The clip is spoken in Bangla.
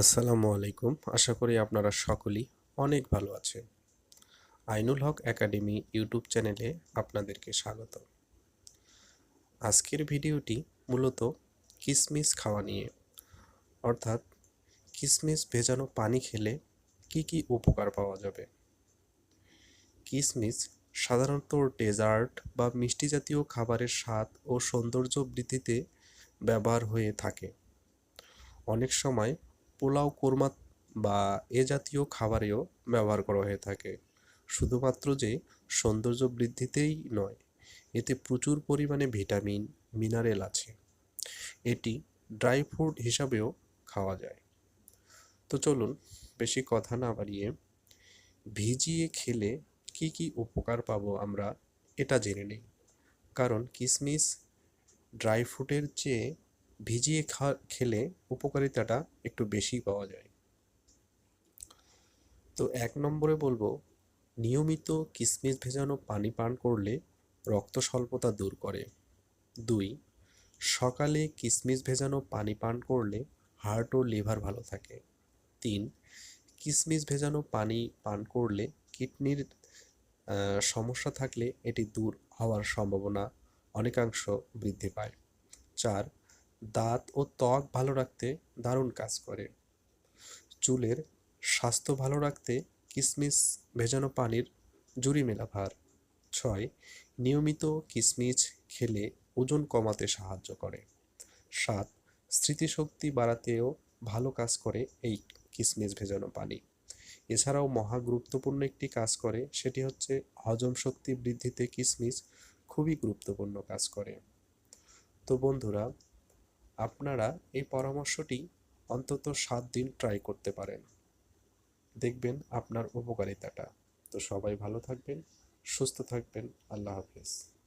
আসসালামু আলাইকুম। আশা করি আপনারা সকলেই অনেক ভালো আছেন। আইনুল হক একাডেমি ইউটিউব চ্যানেলে আপনাদেরকে স্বাগত। আজকের ভিডিওটি মূলত কিসমিস খাওয়া নিয়ে। অর্থাৎ কিসমিস ভেজানো পানি খেলে কি কি উপকার পাওয়া যাবে? কিসমিস সাধারণত ডেজার্ট বা মিষ্টি জাতীয় খাবারের স্বাদ ও সৌন্দর্য বৃদ্ধিতে ব্যবহার হয়ে থাকে। অনেক সময় পোলাও কোরমা বা এ জাতীয় খাবারেও ব্যবহার করা হয়ে থাকে। শুধুমাত্র যে সৌন্দর্য বৃদ্ধিতেই নয়, এতে প্রচুর পরিমাণে ভিটামিন, মিনারেল আছে। এটি ড্রাই ফ্রুট হিসাবেও খাওয়া যায়। তো চলুন বেশি কথা না বাড়িয়ে ভিজিয়ে খেলে কি কি উপকার পাবো আমরা এটা জেনে নিই। কারণ কিসমিস ড্রাই ফ্রুটের চেয়ে ভিজিয়ে খা, খেলে উপকারিতাটা একটু বেশি পাওয়া যায়। তো এক নম্বরে বলব, নিয়মিত কিসমিস ভেজানো পানি পান করলে রক্ত স্বল্পতা দূর করে। দুই, সকালে কিসমিস ভেজানো পানি পান করলে হার্ট ও লিভার ভালো থাকে। তিন, কিসমিস ভেজানো পানি পান করলে কিডনির সমস্যা থাকলে এটি দূর হওয়ার সম্ভাবনা অনেকাংশ বৃদ্ধি পায়। চার দাঁত ও ত্বক ভালো রাখতে দারুণ কাজ করে। চুলের স্বাস্থ্য ভালো রাখতে কিসমিস ভেজানো পানির জুড়ি মেলা ভার। ছয়, নিয়মিত কিসমিস খেলে ওজন কমাতে সাহায্য করে। সাত, স্মৃতিশক্তি বাড়াতেও ভালো কাজ করে এই কিসমিস ভেজানো পানি। এছাড়াও মহা গুরুত্বপূর্ণ একটি কাজ করে, সেটি হচ্ছে হজম শক্তি বৃদ্ধিতে কিসমিস খুবই গুরুত্বপূর্ণ কাজ করে। তো বন্ধুরা আপনারা এই পরামর্শটি অন্তত সাত দিন ট্রাই করতে পারেন। দেখবেন আপনার উপকারিতাটা। তো সবাই ভালো থাকবেন, সুস্থ থাকবেন। আল্লাহ হাফেজ।